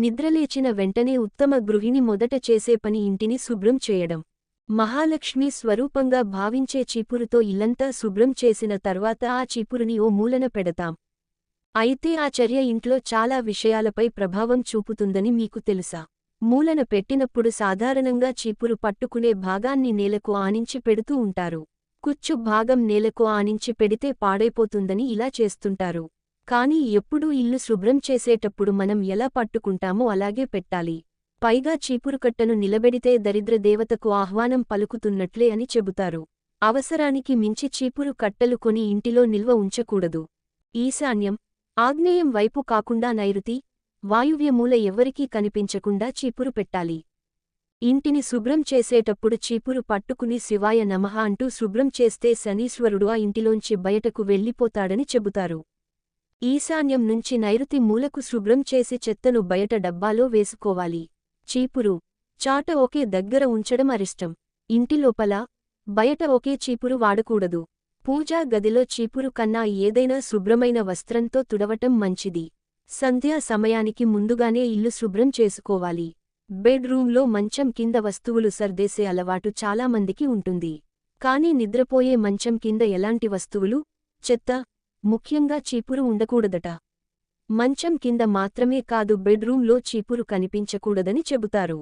నిద్రలేచిన వెంటనే ఉత్తమ గృహిణి మొదట చేసే పని ఇంటిని శుభ్రం చేయడం. మహాలక్ష్మి స్వరూపంగా భావించే చీపురుతో ఇల్లంతా శుభ్రం చేసిన తర్వాత ఆ చీపురుని ఓ మూలన పెడతాం. అయితే ఆ చర్య ఇంట్లో చాలా విషయాలపై ప్రభావం చూపుతుందని మీకు తెలుసా? మూలన పెట్టినప్పుడు సాధారణంగా చీపురు పట్టుకునే భాగాన్ని నేలకు ఆనించి పెడుతూ ఉంటారు. కుచ్చు భాగం నేలకు ఆనించి పెడితే పాడైపోతుందని ఇలా చేస్తుంటారు. కానీ ఎప్పుడూ ఇల్లు శుభ్రం చేసేటప్పుడు మనం ఎలా పట్టుకుంటామో అలాగే పెట్టాలి. పైగా చీపురుకట్టను నిలబెడితే దరిద్ర దేవతకు ఆహ్వానం పలుకుతున్నట్లే అని చెబుతారు. అవసరానికి మించి చీపురు కట్టలు కొని ఇంటిలో నిల్వ ఉంచకూడదు. ఈశాన్యం ఆగ్నేయం వైపు కాకుండా నైరుతి వాయువ్యమూల ఎవ్వరికీ కనిపించకుండా చీపురు పెట్టాలి. ఇంటిని శుభ్రం చేసేటప్పుడు చీపురు పట్టుకుని శివాయ నమః అంటూ శుభ్రం చేస్తే శనీశ్వరుడు ఆ ఇంటిలోంచి బయటకు వెళ్ళిపోతాడని చెబుతారు. ఈశాన్యం నుంచి నైరుతి మూలకు శుభ్రం చేసి చెత్తను బయట డబ్బాలో వేసుకోవాలి. చీపురు. చాట ఒకే దగ్గర ఉంచడం అరిష్టం. ఇంటిలోపల బయట ఒకే చీపురు వాడకూడదు. పూజా గదిలో చీపురు కన్నా ఏదైనా శుభ్రమైన వస్త్రంతో తుడవటం మంచిది. సంధ్యా సమయానికి ముందుగానే ఇల్లు శుభ్రం చేసుకోవాలి. బెడ్రూంలో మంచం కింద వస్తువులు సర్దేసే అలవాటు చాలామందికి ఉంటుంది. కానీ నిద్రపోయే మంచం కింద ఎలాంటి వస్తువులు? చెత్త. ముఖ్యంగా చీపురు ఉండకూడదట. మంచం కింద మాత్రమే కాదు బెడ్రూంలో చీపురు కనిపించకూడదని చెబుతారు.